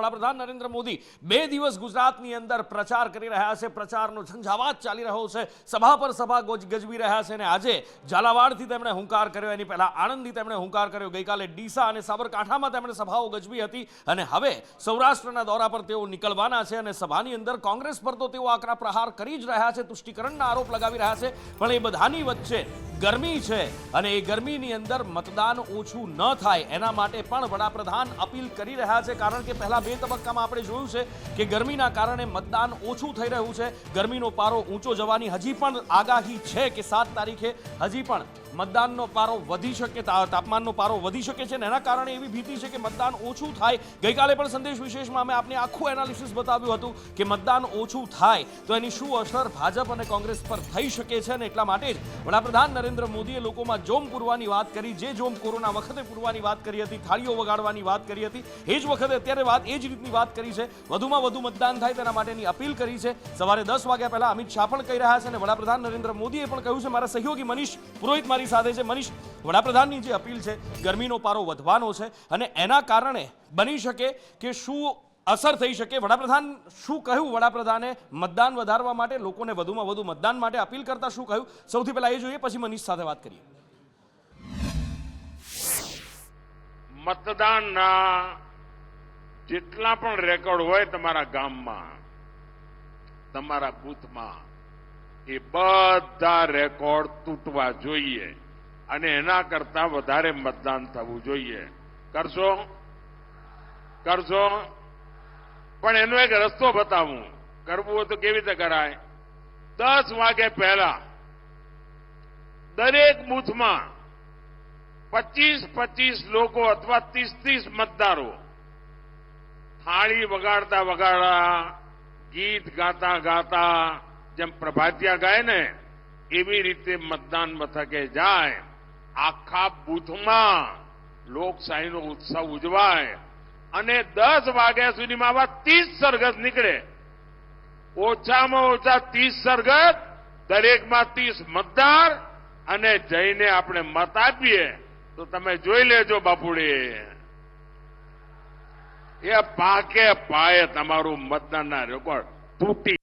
વડાપ્રધાન નરેન્દ્ર મોદી બે દિવસ ગુજરાતની અંદર પ્રચાર કરી રહ્યા છે. પ્રચારનો ઝંઝાવાત ચાલી રહ્યો છે. સભા પર સભા ગજવી રહ્યા છે અને આજે ઝાલાવાડથી તેમણે હુંકાર કર્યો. એની પહેલા આણંદથી તેમણે હુંકાર કર્યો. ગઈકાલે ડીસા અને સાબરકાંઠામાં તેમણે સભાઓ ગજવી હતી અને હવે સૌરાષ્ટ્રના દોરા પર તેઓ નીકળવાના છે અને સભાની અંદર કોંગ્રેસ પર તો તેઓ આકરા પ્રહાર કરી જ રહ્યા છે. તુષ્ટિકરણના આરોપ લગાવી રહ્યા છે. પણ એ બધાની વચ્ચે ગરમી છે અને એ ગરમીની અંદર મતદાન ઓછું ન થાય. એના માટે પણ વડાપ્રધાન અપીલ કરી રહ્યા છે, કારણ કે પહેલા બે તબક્કામાં આપણે જોયું છે કે ગરમીના કારણે મતદાન ઓછું થઈ રહ્યું છે. ગરમીનો પારો ઊંચો જવાની હજી પણ આગાહી છે કે સાત તારીખે. હજી પણ મતદાનનો પારો વધી શકે તાપમાનનો પારો વધી શકે છે અને એના કારણે એવી ભીતિ છે કે મતદાન ઓછું થાય. ગઈકાલે પણ સંદેશ વિશેષમાં અમે આપને આખું એનાલિસિસ બતાવ્યું હતું કે મતદાન ઓછું થાય તો એની શું અસર ભાજપ અને કોંગ્રેસ પર થઈ શકે છે અને એટલા માટે જ વડાપ્રધાન નરેન્દ્ર મોદીએ લોકોમાં જોમ પૂરવાની વાત કરી, જે જોમ કોરોના વખતે પૂરવાની વાત કરી હતી, થાળીઓ વગાડવાની વાત કરી હતી, એ જ વખતે અત્યારે વાત એ જ રીતની વાત કરી છે, વધુમાં વધુ મતદાન થાય તેના માટેની અપીલ કરી છે. સવારે દસ વાગ્યા પહેલા અમિત શાહ પણ કહી રહ્યા છે અને વડાપ્રધાન નરેન્દ્ર મોદીએ પણ કહ્યું છે, મારા સહયોગી મનીષ પુરોહિત મારી સાથે છે. મનીષ, વડાપ્રધાનની જે અપીલ છે, ગરમીનો પારો વધવાનો છે અને એના કારણે બની શકે કે શું અસર થઈ શકે. વડાપ્રધાન શું કહ્યું? વડાપ્રધાને મતદાન વધારવા માટે, લોકોને વધુમાં વધુ મતદાન માટે અપીલ કરતા શું કહ્યું? સૌથી પહેલા એ જોઈએ, પછી મનીષ સાથે વાત કરીએ. મતદાનના જેટલા પણ રેકોર્ડ હોય તમારા ગામમાં, તમારા બૂથમાં એ બધા રેકોર્ડ તૂટવા જોઈએ. અને એના કરતા વધારે મતદાન થવું જોઈએ. કરશો? કરશો? પણ એનો એક રસ્તો બતાવું. કરવું હોય તો કેવી રીતે કરાય? દસ વાગે પહેલા દરેક બૂથમાં પચીસ પચીસ લોકો અથવા ત્રીસ ત્રીસ મતદારો થાળી વગાડતા વગાડતા, ગીત ગાતા ગાતા જેમ પ્રભાતિયા ગાય ને, એવી રીતે મતદાન મથકે જાય. આખા બુથમાં લોકશાહીનો ઉત્સવ ઉજવાય અને દસ વાગ્યા સુધીમાં આવા ત્રીસ સરગત નીકળે. ઓછામાં ઓછા ત્રીસ સરગત દરેકમાં ત્રીસ મતદાર અને જઈને આપણે મત આપીએ. તો તમે જોઈ લેજો બાપુડી. એ પાકે પાયે તમારું મતદાનના રેકોર્ડ તૂટી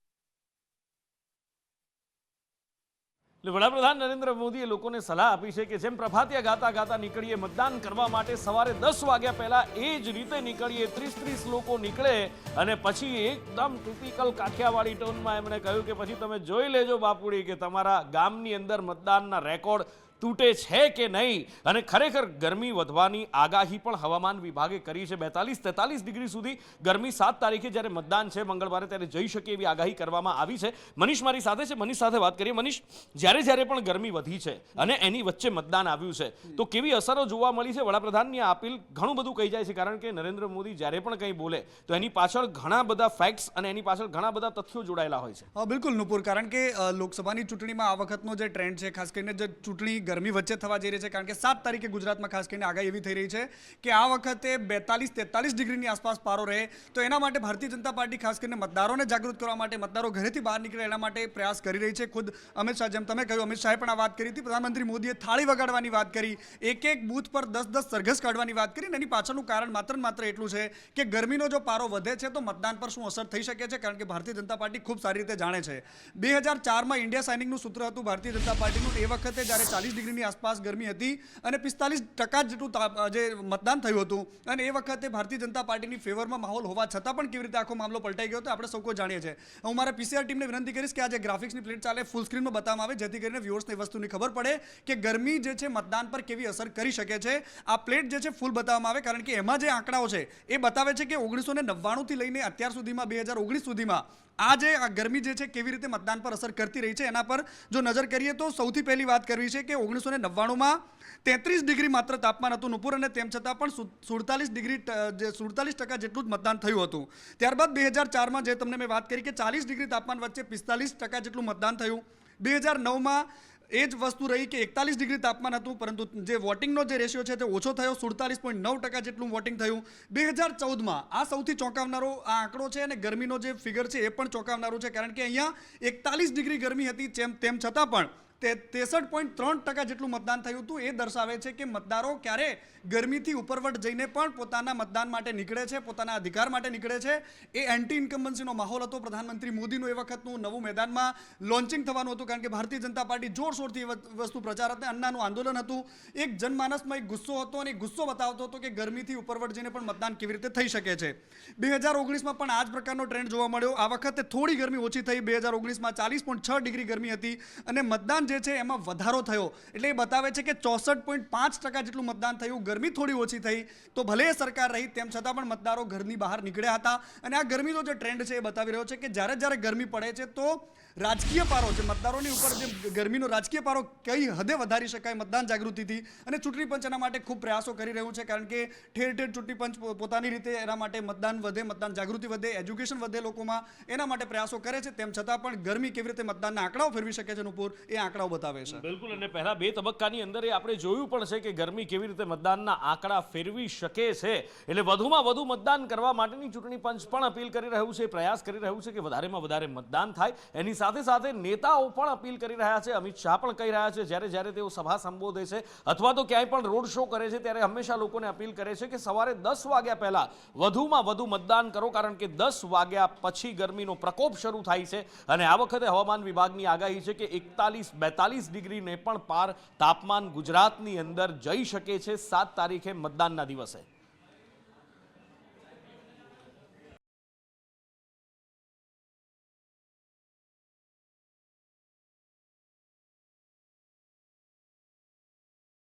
એટલે વડાપ્રધાન નરેન્દ્ર મોદીએ લોકોને સલાહ આપી છે કે જેમ પ્રભાતિયા ગાતા ગાતા નીકળીએ મતદાન કરવા માટે સવારે દસ વાગ્યા પહેલા એ જ રીતે નીકળીએ, ત્રીસ ત્રીસ લોકો નીકળે અને પછી એકદમ ટિપિકલ કાઠિયાવાડી ટોનમાં એમણે કહ્યું કે પછી તમે જોઈ લેજો બાપુડી કે તમારા ગામની અંદર મતદાનના રેકોર્ડ તૂટે છે કે નહીં? અને ખરેખર ગરમી વધવાની આગાહી પણ હવામાન વિભાગે કરી છે. બેતાલીસ, તેતાલીસ ડિગ્રી સુધી ગરમી સાત તારીખે જ્યારે મતદાન છે, મંગળવારે ત્યારે જઈ શકે એવી આગાહી કરવામાં આવી છે. મનીષ મારી સાથે છે. મનીષ સાથે વાત કરીએ. મનીષ, જ્યારે જ્યારે પણ ગરમી વધી છે અને એની વચ્ચે મતદાન આવ્યું છે, તો કેવી અસરો જોવા મળી છે? વડાપ્રધાનની આ અપીલ ઘણું બધું કહી જાય છે, કારણ કે નરેન્દ્ર મોદી જ્યારે પણ કંઈ બોલે, તો એની પાછળ ઘણા બધા ફેક્ટ્સ અને એની પાછળ ઘણા બધા તથ્યો જોડાયેલા હોય છે. બિલકુલ, નુપુર. કારણ કે લોકસભાની ચૂંટણીમાં આ વખતનો જે ટ્રેન્ડ છે, ખાસ કરીને જે ચૂંટણી ગરમી વચ્ચે થવા જઈ રહી છે, કારણ કે સાત તારીખે ગુજરાતમાં ખાસ કરીને આગાહી એવી થઈ રહી છે કે આ વખતે બેતાલીસ તેતાલીસ ડિગ્રીની આસપાસ પારો રહે. તો એના માટે ભારતીય જનતા પાર્ટી ખાસ કરીને મતદારોને જાગૃત કરવા માટે, મતદારો ઘરેથી બહાર નીકળે એના માટે પ્રયાસ કરી રહી છે. ખુદ અમિત શાહ, જેમ તમે કહ્યું, અમિત શાહે પણ આ વાત કરી હતી. પ્રધાનમંત્રી મોદીએ થાળી વગાડવાની વાત કરી એક એક બૂથ પર દસ દસ સરઘસ કાઢવાની વાત કરી અને એની પાછળનું કારણ માત્ર માત્ર એટલું છે કે ગરમીનો જો પારો વધે છે, તો મતદાન પર શું અસર થઈ શકે છે, કારણ કે ભારતીય જનતા પાર્ટી ખૂબ સારી રીતે જાણે છે. બે હજાર ચારમાં ઇન્ડિયા સાઇનિંગનું સૂત્ર હતું ભારતીય જનતા પાર્ટીનું. એ વખતે જ્યારે ચાલીસ ડિગ્રીની આસપાસ ગરમી હતી અને પિસ્તાલીસ ટકા જેટલું જે મતદાન થયું હતું. અને એ વખતે ભારતીય જનતા પાર્ટીની ફેવરમાં માહોલ હોવા છતાં પણ કેવી રીતે આખો મામલો પલટાઈ ગયો હતો આપણે સૌ કોઈ જાણીએ છીએ. હું મારા પીસીઆર ટીમને વિનંતી કરીશ કે આ જે ગ્રાફિક્સની પ્લેટ ચાલે ફૂલ સ્ક્રીનમાં બતાવવામાં આવે, જેથી કરીને વ્યૂઅર્સને વસ્તુની ખબર પડે કે ગરમી જે છે મતદાન પર કેવી અસર કરી શકે છે. આ પ્લેટ જે છે ફૂલ બતાવવામાં આવે, કારણ કે એમાં જે આંકડાઓ છે, એ બતાવે છે કે ઓગણીસો ને નવ્વાણુંથી લઈને અત્યાર સુધીમાં, બે હજાર ઓગણીસ સુધીમાં આ જે ગરમી જે છે કેવી રીતે મતદાન પર અસર કરતી રહી છે, એના પર જો નજર કરીએ તો સૌથી પહેલી વાત કરવી છે કે ઓગણીસો ને નવ્વાણુંમાં તેત્રીસ ડિગ્રી માત્ર તાપમાન હતું નુપુર અને તેમ છતાં પણ સુડતાલીસ ડિગ્રી જે સુડતાલીસ ટકા જેટલું જ મતદાન થયું હતું. ત્યારબાદ બે હજાર ચારમાં જે તમને મેં વાત કરી કે ચાલીસ ડિગ્રી તાપમાન વચ્ચે પિસ્તાલીસ ટકા જેટલું મતદાન થયું. બે હજાર નવમાં એ જ વસ્તુ રહી કે એકતાલીસ ડિગ્રી તાપમાન હતું, પરંતુ જે વોટિંગનો જે રેશિયો છે તે ઓછો થયો, સુડતાલીસ પોઈન્ટ નવ ટકા જેટલું વોટિંગ થયું. બે હજાર ચૌદમાં આ સૌથી ચોંકાવનારો આ આંકડો છે અને ગરમીનો જે ફિગર છે એ પણ ચોંકાવનારો છે, કારણ કે અહીંયા એકતાલીસ ડિગ્રી ગરમી હતી, જેમ તેમ છતાં પણ તે ત્રેસઠ પોઈન્ટ ત્રણ ટકા જેટલું મતદાન થયું હતું, એ દર્શાવે છે કે મતદારો ક્યારે ગરમીથી ઉપરવટ જઈને પણ પોતાના મતદાન માટે નીકળે છે, પોતાના અધિકાર માટે નીકળે છે. એ એન્ટી ઇન્કમ્બન્સીનો માહોલ હતો. પ્રધાનમંત્રી મોદીનું એ વખતનું નવું મેદાનમાં લોન્ચિંગ થવાનું હતું, કારણ કે ભારતીય જનતા પાર્ટી જોરશોરથી વસ્તુ પ્રચાર હતા અન્નાનું આંદોલન હતું. એક જનમાનસમાં એક ગુસ્સો હતો અને ગુસ્સો બતાવતો હતો કે ગરમીથી ઉપરવટ જઈને પણ મતદાન કેવી રીતે થઈ શકે છે. બે હજાર ઓગણીસમાં પણ આ જ પ્રકારનો ટ્રેન્ડ જોવા મળ્યો. આ વખતે થોડી ગરમી ઓછી થઈ. બે હજાર ઓગણીસમાં ચાલીસ પોઈન્ટ છ ડિગ્રી ગરમી હતી અને મતદાન જે છે એમાં વધારો થયો. એટલે એ બતાવે છે કે ચોસઠ પોઈન્ટ પાંચ ટકા જેટલું મતદાન થયું. ગરમી થોડી ઓછી થઈ. તો ભલે સરકાર રહી તેમ છતાં પણ મતદારો ઘરની બહાર નીકળ્યા હતા. અને આ ગરમીનો જે ટ્રેન્ડ છે એ બતાવી રહ્યો છે કે જ્યારે જ્યારે ગરમી પડે છે તો રાજકીય પારો છે. મતદારોની ઉપર જે ગરમીનો રાજકીય પારો કઈ હદે વધારી શકાય મતદાન જાગૃતિથી અને ચૂંટણી પંચ એના માટે ખૂબ પ્રયાસો કરી રહ્યું છે, કારણ કે ઠેર ઠેર ચૂંટણી પંચ પોતાની રીતે એના માટે મતદાન વધે, મતદાન જાગૃતિ વધે, એજ્યુકેશન વધે લોકોમાં. એના માટે પ્રયાસો કરે છે, તેમ છતાં પણ ગરમી કેવી રીતે મતદાનના આંકડાઓ ફેરવી શકે છે નુપુર, એ આંકડાઓ બતાવે છે. બિલકુલ, અને પહેલા બે તબક્કાની અંદર એ આપણે જોયું પણ છે કે ગરમી કેવી રીતે મતદાનના આંકડા ફેરવી શકે છે. એટલે વધુમાં વધુ મતદાન કરવા માટેની ચૂંટણી પંચ પણ અપીલ કરી રહ્યું છે, પ્રયાસ કરી રહ્યું છે કે વધારેમાં વધારે મતદાન થાય. એની સાથે સાથે નેતાઓ પણ અપીલ કરી રહ્યા છે, અમિત શાહ પણ કહી રહ્યા છે, જ્યારે જ્યારે તેઓ સભા સંબોધે છે અથવા તો ક્યાંય પણ રોડ શો કરે છે, ત્યારે હંમેશા લોકોને અપીલ કરે છે કે સવારે દસ વાગ્યા પહેલા વધુમાં વધુ મતદાન કરો, કારણ કે દસ વાગ્યા પછી ગરમીનો પ્રકોપ શરૂ થાય છે અને આ વખતે હવામાન વિભાગની આગાહી છે કે એકતાલીસ બેતાલીસ ડિગ્રીને પણ પાર તાપમાન ગુજરાતની અંદર જઈ શકે છે, સાત તારીખે મતદાનના દિવસે.